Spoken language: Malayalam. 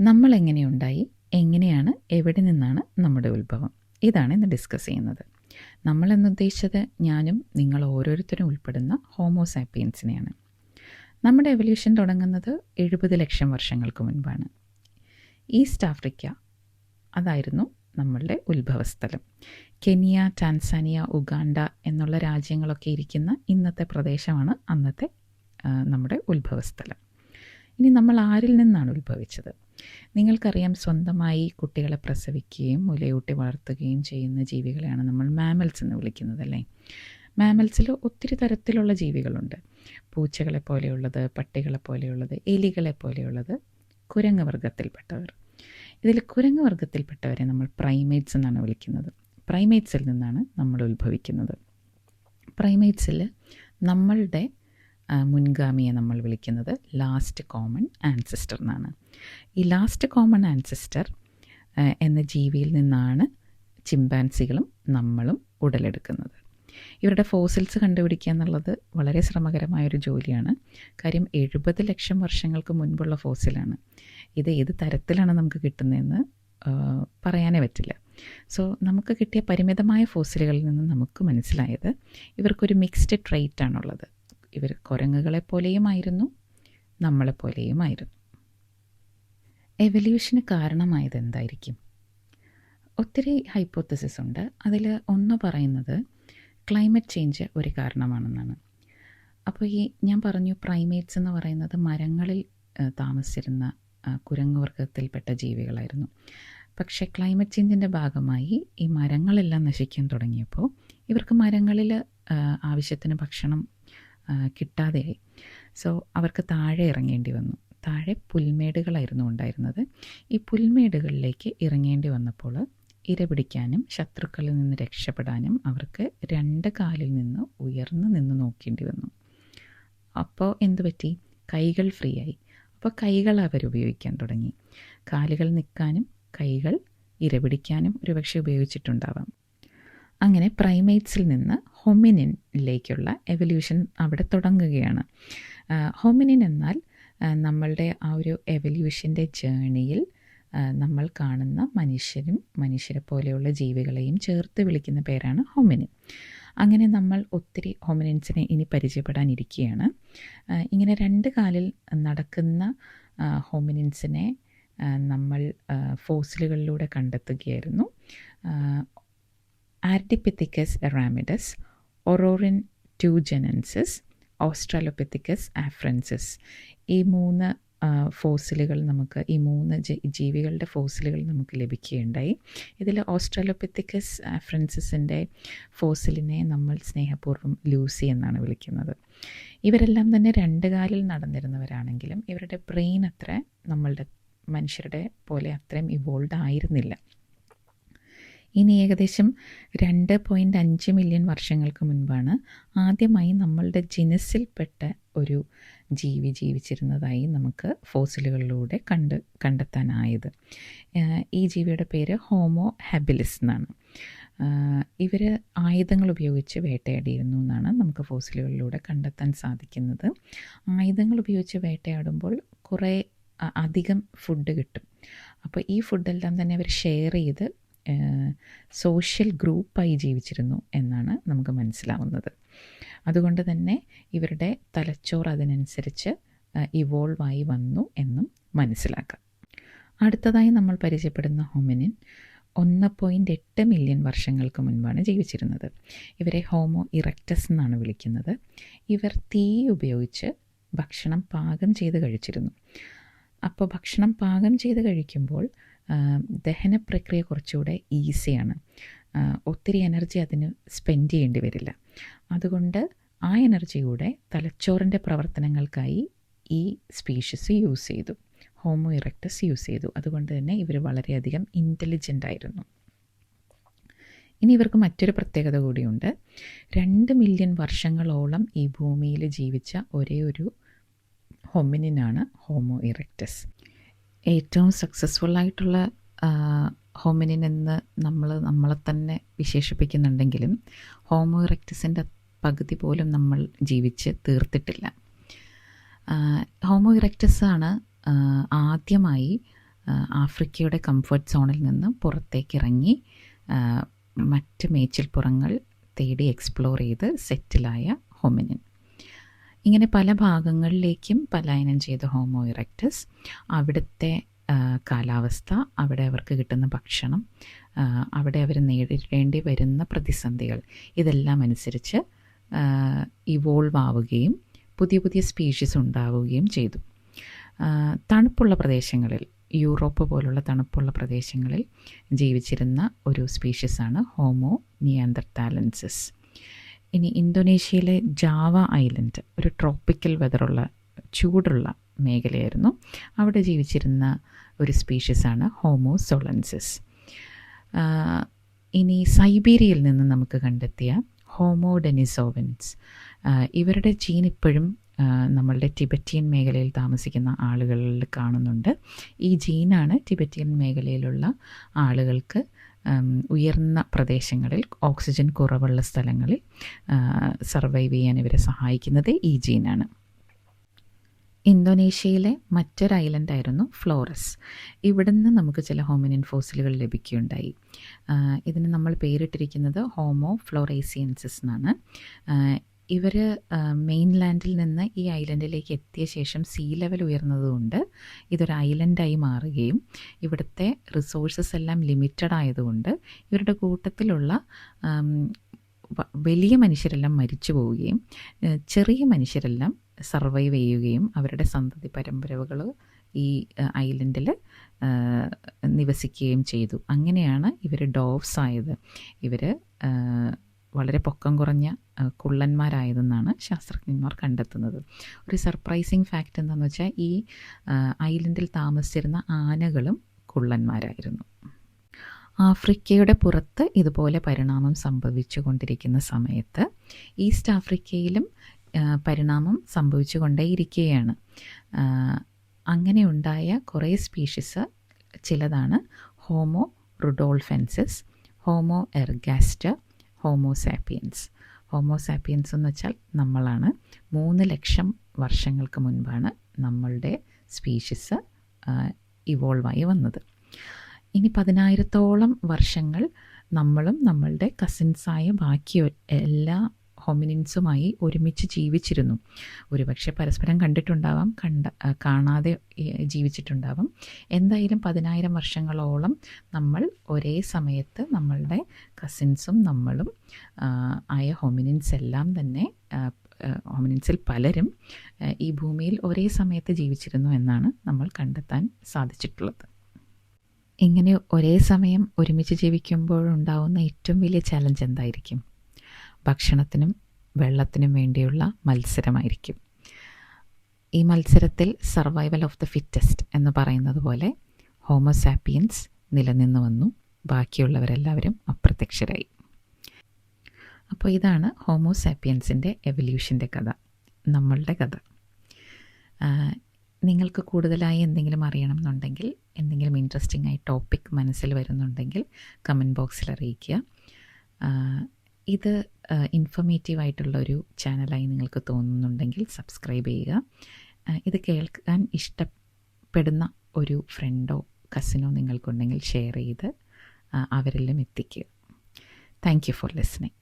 നമ്മൾ എങ്ങനെയുണ്ടായി എങ്ങനെയാണ്? എവിടെ നിന്നാണ് നമ്മുടെ ഉത്ഭവം? ഇതാണ് ഇന്ന് ഡിസ്കസ് ചെയ്യുന്നത്. നമ്മൾ ഉദ്ദേശിച്ചത് ഞാനും നിങ്ങൾ ഓരോരുത്തരും ഉൾപ്പെടുന്ന ഹോമോസാപ്പിയൻസിനെയാണ് നമ്മുടെ എവല്യൂഷൻ തുടങ്ങുന്നത് എഴുപത് ലക്ഷം വർഷങ്ങൾക്ക് മുൻപാണ്. ഈസ്റ്റ് ആഫ്രിക്ക അതായിരുന്നു നമ്മളുടെ ഉത്ഭവസ്ഥലം. കെനിയ ടാൻസാനിയ ഉഗാണ്ട എന്നുള്ള രാജ്യങ്ങളൊക്കെ ഇരിക്കുന്ന ഇന്നത്തെ പ്രദേശമാണ് അന്നത്തെ നമ്മുടെ ഉത്ഭവസ്ഥലം. ഇനി നമ്മൾ ആരിൽ നിന്നാണ് ഉത്ഭവിച്ചത്? നിങ്ങൾക്കറിയാം സ്വന്തമായി കുട്ടികളെ പ്രസവിക്കുകയും മുലയൂട്ടി വളർത്തുകയും ചെയ്യുന്ന ജീവികളെയാണ് നമ്മൾ മാമൽസ് എന്ന് വിളിക്കുന്നത് അല്ലേ? മാമൽസിൽ ഒത്തിരി തരത്തിലുള്ള ജീവികളുണ്ട്. പൂച്ചകളെ പോലെയുള്ളത് പട്ടികളെ പോലെയുള്ളത് എലികളെ പോലെയുള്ളത് കുരങ്ങ് വർഗത്തിൽപ്പെട്ടവർ. ഇതിൽ കുരങ്ങ് വർഗത്തിൽപ്പെട്ടവരെ നമ്മൾ പ്രൈമേറ്റ്സ് എന്നാണ് വിളിക്കുന്നത്. പ്രൈമേറ്റ്സിൽ നിന്നാണ് നമ്മൾ ഉത്ഭവിക്കുന്നത്. പ്രൈമേറ്റ്സിൽ നമ്മളുടെ മുൻഗാമിയെ നമ്മൾ വിളിക്കുന്നത് ലാസ്റ്റ് കോമൺ ആൻസിസ്റ്റർ എന്നാണ്. ഈ ലാസ്റ്റ് കോമൺ ആൻസിസ്റ്റർ എന്ന ജീവിയിൽ നിന്നാണ് ചിമ്പാൻസികളും നമ്മളും ഉടലെടുക്കുന്നത്. ഇവരുടെ ഫോസിൽസ് കണ്ടുപിടിക്കുക എന്നുള്ളത് വളരെ ശ്രമകരമായൊരു ജോലിയാണ്. കാര്യം എഴുപത് ലക്ഷം വർഷങ്ങൾക്ക് മുൻപുള്ള ഫോസിലാണ് ഇത് ഏത് തരത്തിലാണ് നമുക്ക് കിട്ടുന്നതെന്ന് പറയാനേ പറ്റില്ല. സോ നമുക്ക് കിട്ടിയ പരിമിതമായ ഫോസിലുകളിൽ നിന്ന് നമുക്ക് മനസ്സിലായത് ഇവർക്കൊരു മിക്സ്ഡ് ട്രേറ്റ് ആണുള്ളത്. ഇവർ കുരങ്ങുകളെ പോലെയുമായിരുന്നു നമ്മളെപ്പോലെയുമായിരുന്നു. എവല്യൂഷന് കാരണമായത് എന്തായിരിക്കും? ഒത്തിരി ഹൈപ്പോത്തസിസ് ഉണ്ട്. അതിൽ ഒന്ന് പറയുന്നത് ക്ലൈമറ്റ് ചേഞ്ച് ഒരു കാരണമാണെന്നാണ്. അപ്പോൾ ഈ ഞാൻ പറഞ്ഞു പ്രൈമേറ്റ്സ് എന്ന് പറയുന്നത് മരങ്ങളിൽ താമസിച്ചിരുന്ന കുരങ്ങുവർഗത്തിൽപ്പെട്ട കുരങ്ങ് വർഗത്തിൽപ്പെട്ട ജീവികളായിരുന്നു. പക്ഷേ ക്ലൈമറ്റ് ചേഞ്ചിന്റെ ഭാഗമായി ഈ മരങ്ങളെല്ലാം നശിക്കാൻ തുടങ്ങിയപ്പോൾ ഇവർക്ക് മരങ്ങളിൽ ആവശ്യത്തിന് ഭക്ഷണം കിട്ടാതെയായി. സോ അവർക്ക് താഴെ ഇറങ്ങേണ്ടി വന്നു. താഴെ പുൽമേടുകളായിരുന്നു ഉണ്ടായിരുന്നത്. ഈ പുൽമേടുകളിലേക്ക് ഇറങ്ങേണ്ടി വന്നപ്പോൾ ഇര പിടിക്കാനും ശത്രുക്കളിൽ നിന്ന് രക്ഷപ്പെടാനും അവർക്ക് രണ്ട് കാലിൽ നിന്ന് ഉയർന്നു നിന്ന് നോക്കേണ്ടി വന്നു. അപ്പോൾ എന്ത് പറ്റി? കൈകൾ ഫ്രീ ആയി. അപ്പോൾ കൈകൾ അവർ ഉപയോഗിക്കാൻ തുടങ്ങി. കാലുകൾ നിൽക്കാനും കൈകൾ ഇര പിടിക്കാനും ഒരുപക്ഷെ ഉപയോഗിച്ചിട്ടുണ്ടാവാം. അങ്ങനെ പ്രൈമേറ്റ്സിൽ നിന്ന് ഹൊമിനിനിലേക്കുള്ള എവല്യൂഷൻ അവിടെ തുടങ്ങുകയാണ്. ഹൊമിനിൻ എന്നാൽ നമ്മളുടെ ആ ഒരു എവല്യൂഷന്റെ ജേണിയിൽ നമ്മൾ കാണുന്ന മനുഷ്യരും മനുഷ്യരെ പോലെയുള്ള ജീവികളെയും ചേർത്ത് വിളിക്കുന്ന പേരാണ് ഹോമിനിൻ അങ്ങനെ നമ്മൾ ഒത്തിരി ഹോമിനിൻസിനെ ഇനി പരിചയപ്പെടാനിരിക്കുകയാണ്. ഇങ്ങനെ രണ്ട് കാലിൽ നടക്കുന്ന ഹോമിനിൻസിനെ നമ്മൾ ഫോസിലുകളിലൂടെ കണ്ടെത്തുകയായിരുന്നു. ആർഡിപ്പിത്തിക്കസ് എറാമിഡസ് ഒറോറിൻ ട്യൂജനൻസിസ് ഓസ്ട്രാലോപിത്തിക്കസ് ആഫ്രൻസിസ് ഈ മൂന്ന് ഫോസിലുകൾ നമുക്ക് ഈ മൂന്ന് ജീവികളുടെ ഫോസിലുകൾ നമുക്ക് ലഭിക്കുകയുണ്ടായി. ഇതിൽ ഓസ്ട്രാലോപിത്തിക്കസ് ആഫ്രൻസിസിന്റെ ഫോസിലിനെ നമ്മൾ സ്നേഹപൂർവം ലൂസി എന്നാണ് വിളിക്കുന്നത്. ഇവരെല്ലാം തന്നെ രണ്ട് കാലിൽ നടന്നിരുന്നവരാണെങ്കിലും ഇവരുടെ ബ്രെയിൻ അത്ര നമ്മളുടെ മനുഷ്യരുടെ പോലെ അത്രയും ഇവോൾവ് ആയിരുന്നില്ല. ഇനി ഏകദേശം രണ്ട് പോയിന്റ് അഞ്ച് മില്യൺ വർഷങ്ങൾക്ക് മുൻപാണ് ആദ്യമായി നമ്മളുടെ ജിനസിൽപ്പെട്ട ഒരു ജീവി ജീവിച്ചിരുന്നതായി നമുക്ക് ഫോസിലുകളിലൂടെ കണ്ട് കണ്ടെത്താനായത്. ഈ ജീവിയുടെ പേര് ഹോമോ ഹാബിലിസ് എന്നാണ്. ഇവർ ആയുധങ്ങൾ ഉപയോഗിച്ച് വേട്ടയാടിയിരുന്നു എന്നാണ് നമുക്ക് ഫോസിലുകളിലൂടെ കണ്ടെത്താൻ സാധിക്കുന്നത്. ആയുധങ്ങൾ ഉപയോഗിച്ച് വേട്ടയാടുമ്പോൾ കുറേ അധികം ഫുഡ് കിട്ടും. അപ്പോൾ ഈ ഫുഡെല്ലാം തന്നെ അവർ ഷെയർ ചെയ്ത് സോഷ്യൽ ഗ്രൂപ്പായി ജീവിച്ചിരുന്നു എന്നാണ് നമുക്ക് മനസ്സിലാവുന്നത്. അതുകൊണ്ട് തന്നെ ഇവരുടെ തലച്ചോറ് അതിനനുസരിച്ച് ഇവോൾവ് ആയി വന്നു എന്നും മനസ്സിലാക്കാം. അടുത്തതായി നമ്മൾ പരിചയപ്പെടുന്ന ഹോമിനിൻ ഒന്ന് പോയിന്റ് എട്ട് മില്യൺ വർഷങ്ങൾക്ക് മുൻപാണ് ജീവിച്ചിരുന്നത്. ഇവരെ ഹോമോ ഇറക്റ്റസ് എന്നാണ് വിളിക്കുന്നത്. ഇവർ തീ ഉപയോഗിച്ച് ഭക്ഷണം പാകം ചെയ്ത് കഴിച്ചിരുന്നു. അപ്പോൾ ഭക്ഷണം പാകം ചെയ്ത് കഴിക്കുമ്പോൾ ദഹന പ്രക്രിയ കുറച്ചുകൂടെ ഈസിയാണ്. ഒത്തിരി എനർജി അതിന് സ്പെൻഡ് ചെയ്യേണ്ടി വരില്ല. അതുകൊണ്ട് ആ എനർജിയുടെ തലച്ചോറിന്റെ പ്രവർത്തനങ്ങൾക്കായി ഈ സ്പീഷ്യസ് യൂസ് ചെയ്തു. ഹോമോ ഇറക്ടസ് യൂസ് ചെയ്തു. അതുകൊണ്ട് തന്നെ ഇവർ വളരെയധികം ഇന്റലിജന്റ് ആയിരുന്നു. ഇനി ഇവർക്ക് മറ്റൊരു പ്രത്യേകത കൂടിയുണ്ട്. രണ്ട് മില്യൺ വർഷങ്ങളോളം ഈ ഭൂമിയിൽ ജീവിച്ച ഒരേ ഒരു ഹൊമിനിനാണ് ഹോമോ ഇറക്റ്റസ് ഏറ്റവും സക്സസ്ഫുൾ ആയിട്ടുള്ള ഹോമിനിൻ എന്ന് നമ്മൾ നമ്മളെ തന്നെ വിശേഷിപ്പിക്കുന്നുണ്ടെങ്കിലും ഹോമോ ഇറക്റ്റസിന്റെ പകുതി പോലും നമ്മൾ ജീവിച്ച് തീർത്തിട്ടില്ല. ഹോമോ ഇറക്റ്റസാണ് ആദ്യമായി ആഫ്രിക്കയുടെ കംഫർട്ട് സോണിൽ നിന്ന് പുറത്തേക്ക് ഇറങ്ങി മറ്റ് മേച്ചിൽപ്പുറങ്ങൾ തേടി എക്സ്പ്ലോർ ചെയ്ത് സെറ്റിലായ ഹോമിനിൻ ഇങ്ങനെ പല ഭാഗങ്ങളിലേക്കും പലായനം ചെയ്ത ഹോമോ ഇറക്റ്റസ് അവിടുത്തെ കാലാവസ്ഥ അവിടെ അവർക്ക് കിട്ടുന്ന ഭക്ഷണം അവിടെ അവർ നേരിടേണ്ടി വരുന്ന പ്രതിസന്ധികൾ ഇതെല്ലാം അനുസരിച്ച് ഇവോൾവ് ആവുകയും പുതിയ പുതിയ സ്പീഷീസ് ഉണ്ടാവുകയും ചെയ്തു. തണുപ്പുള്ള പ്രദേശങ്ങളിൽ യൂറോപ്പ് പോലുള്ള തണുപ്പുള്ള പ്രദേശങ്ങളിൽ ജീവിച്ചിരുന്ന ഒരു സ്പീഷീസാണ് ഹോമോ നിയാന്തർത്താലൻസിസ് ഇനി ഇന്തോനേഷ്യയിലെ ജാവ ഐലൻഡ് ഒരു ട്രോപ്പിക്കൽ വെതറുള്ള ചൂടുള്ള മേഖലയായിരുന്നു. അവിടെ ജീവിച്ചിരുന്ന ഒരു സ്പീഷീസാണ് ഹോമോ സോളൻസിസ് ഇനി സൈബീരിയയിൽ നിന്ന് നമുക്ക് കണ്ടെത്തിയ ഹോമോ ഡെനിസോവൻസ് ഇവരുടെ ജീൻ ഇപ്പോഴും നമ്മളുടെ ടിബറ്റിയൻ മേഖലയിൽ താമസിക്കുന്ന ആളുകളിൽ കാണുന്നുണ്ട്. ഈ ജീനാണ് ടിബറ്റിയൻ മേഖലയിലുള്ള ആളുകൾക്ക് ഉയർന്ന പ്രദേശങ്ങളിൽ ഓക്സിജൻ കുറവുള്ള സ്ഥലങ്ങളിൽ സർവൈവ് ചെയ്യാൻ ഇവരെ സഹായിക്കുന്നത് ഈ ജീനാണ്. ഇന്തോനേഷ്യയിലെ മറ്റൊരു ഐലൻഡായിരുന്നു ഫ്ലോറസ്. ഇവിടുന്ന് നമുക്ക് ചില ഹോമിനിൻ ഫോസിലുകൾ ലഭിക്കുകയുണ്ടായി. ഇതിന് നമ്മൾ പേരിട്ടിരിക്കുന്നത് ഹോമോ ഫ്ലോറേസിയൻസിസ് എന്നാണ്. ഇവർ മെയിൻലാൻഡിൽ നിന്ന് ഈ ഐലൻഡിലേക്ക് എത്തിയ ശേഷം സീ ലെവൽ ഉയർന്നതുകൊണ്ട് ഇതൊരു ഐലൻഡായി മാറുകയും ഇവിടുത്തെ റിസോഴ്സസ് എല്ലാം ലിമിറ്റഡ് ആയതുകൊണ്ട് ഇവരുടെ കൂട്ടത്തിലുള്ള വലിയ മനുഷ്യരെല്ലാം മരിച്ചു പോവുകയും ചെറിയ മനുഷ്യരെല്ലാം സർവൈവ് ചെയ്യുകയും അവരുടെ സന്തതി പരമ്പരകൾ ഈ ഐലൻഡിൽ നിവസിക്കുകയും ചെയ്തു. അങ്ങനെയാണ് ഇവർ ഡോവ്സ് ആയത്. ഇവർ വളരെ പൊക്കം കുറഞ്ഞ കുള്ളന്മാരായതെന്നാണ് ശാസ്ത്രജ്ഞന്മാർ കണ്ടെത്തുന്നത്. ഒരു സർപ്രൈസിങ് ഫാക്റ്റ് എന്താണെന്ന് വെച്ചാൽ ഈ ഐലൻഡിൽ താമസിച്ചിരുന്ന ആനകളും കുള്ളന്മാരായിരുന്നു. ആഫ്രിക്കയുടെ പുറത്ത് ഇതുപോലെ പരിണാമം സംഭവിച്ചു കൊണ്ടിരിക്കുന്ന സമയത്ത് ഈസ്റ്റ് ആഫ്രിക്കയിലും പരിണാമം സംഭവിച്ചു കൊണ്ടേയിരിക്കുകയാണ് അങ്ങനെയുണ്ടായ കുറേ സ്പീഷീസ് ചിലതാണ് Homo rudolfensis Homo ergaster Homo sapiens Homo sapiens എന്ന് വെച്ചാൽ നമ്മളാണ്. മൂന്ന് ലക്ഷം വർഷങ്ങൾക്ക് മുൻപാണ് നമ്മളുടെ സ്പീഷീസ് ഇവോൾവായി വന്നത്. ഇനി പതിനായിരത്തോളം വർഷങ്ങൾ നമ്മളും നമ്മളുടെ കസിൻസായ ബാക്കി എല്ലാ ഹോമിനിൻസുമായി ഒരുമിച്ച് ജീവിച്ചിരുന്നു. ഒരുപക്ഷെ പരസ്പരം കണ്ടിട്ടുണ്ടാവാം കണ്ട കാണാതെ ജീവിച്ചിട്ടുണ്ടാവാം. എന്തായാലും പതിനായിരം വർഷങ്ങളോളം നമ്മൾ ഒരേ സമയത്ത് നമ്മളുടെ കസിൻസും നമ്മളും ആയ ഹോമിനിൻസ് എല്ലാം തന്നെ ഹോമിനിൻസിൽ പലരും ഈ ഭൂമിയിൽ ഒരേ സമയത്ത് ജീവിച്ചിരുന്നു എന്നാണ് നമ്മൾ കണ്ടെത്താൻ സാധിച്ചിട്ടുള്ളത്. ഇങ്ങനെ ഒരേ സമയം ഒരുമിച്ച് ജീവിക്കുമ്പോഴുണ്ടാവുന്ന ഏറ്റവും വലിയ ചലഞ്ച് എന്തായിരിക്കും? ഭക്ഷണത്തിനും വെള്ളത്തിനും വേണ്ടിയുള്ള മത്സരമായിരിക്കും. ഈ മത്സരത്തിൽ സർവൈവൽ ഓഫ് ദ ഫിറ്റസ്റ്റ് എന്ന് പറയുന്നത് പോലെ ഹോമോസാപ്പിയൻസ് നിലനിന്നു വന്നു. ബാക്കിയുള്ളവരെല്ലാവരും അപ്രത്യക്ഷരായി. അപ്പോൾ ഇതാണ് ഹോമോസാപ്പിയൻസിന്റെ എവല്യൂഷന്റെ കഥ. നമ്മളുടെ കഥ. നിങ്ങൾക്ക് കൂടുതലായി എന്തെങ്കിലും അറിയണം എന്നുണ്ടെങ്കിൽ എന്തെങ്കിലും ഇൻട്രസ്റ്റിംഗ് ആയി ടോപ്പിക് മനസ്സിൽ വരുന്നുണ്ടെങ്കിൽ കമന്റ് ബോക്സിൽ അറിയിക്കുക. ഇത് ഇൻഫർമേറ്റീവ് ആയിട്ടുള്ളൊരു ചാനലായി നിങ്ങൾക്ക് തോന്നുന്നുണ്ടെങ്കിൽ സബ്സ്ക്രൈബ് ചെയ്യുക. ഇത് കേൾക്കാൻ ഇഷ്ടപ്പെടുന്ന ഒരു ഫ്രണ്ടോ കസിനോ നിങ്ങൾക്കുണ്ടെങ്കിൽ ഷെയർ ചെയ്ത് അവരിലും എത്തിക്കുക. Thank you for listening